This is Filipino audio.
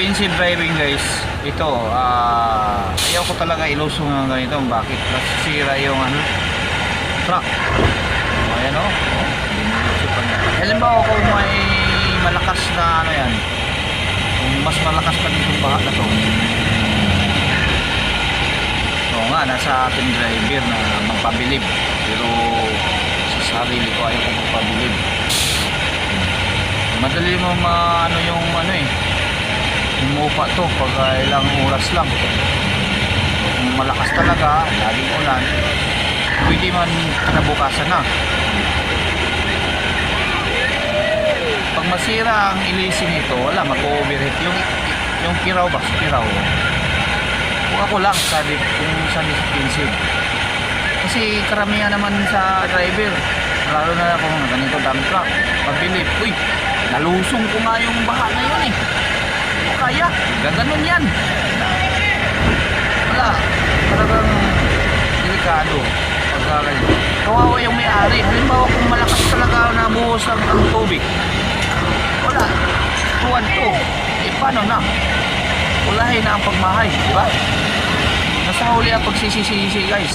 defensive driving guys, ito, ah, ayaw ko talaga ilusong ng ganito. Bakit? Nasisira yung ano, truck. O, ayan o. Oh, niya. Halimbawa kung may malakas na ano yan, kung mas malakas pa nitong baha na to. Oo nga, nasa ating driver na magpabilib. Pero sa sarili ko ayaw ko magpabilib. Madali mo maano yung ano eh, umupa to pag ah, ilang oras lang. Malakas talaga, laging ulan, pwede man kinabukasan na. Pag masira ang ilisin nito, wala, mag-overheat. Yung, yung piraw ba? Piraw. Kung ako lang, sabi, kung sa expensive. Kasi karamihan naman sa driver, lalo na kung ganito dump truck, pabilib, uy, nalusong ko nga yung baha na yun eh. Kaya, gaganon yan. Wala, talagang delikado. Pagka ganyan. Kawawa yung may-ari. Halimbawa kung malakas talaga nabuhos ang, ang tubig. Wala, tuwan to. Eh paano na? Ulahin na ang pagmahay, di ba? Nasa huli ang pagsisisi guys.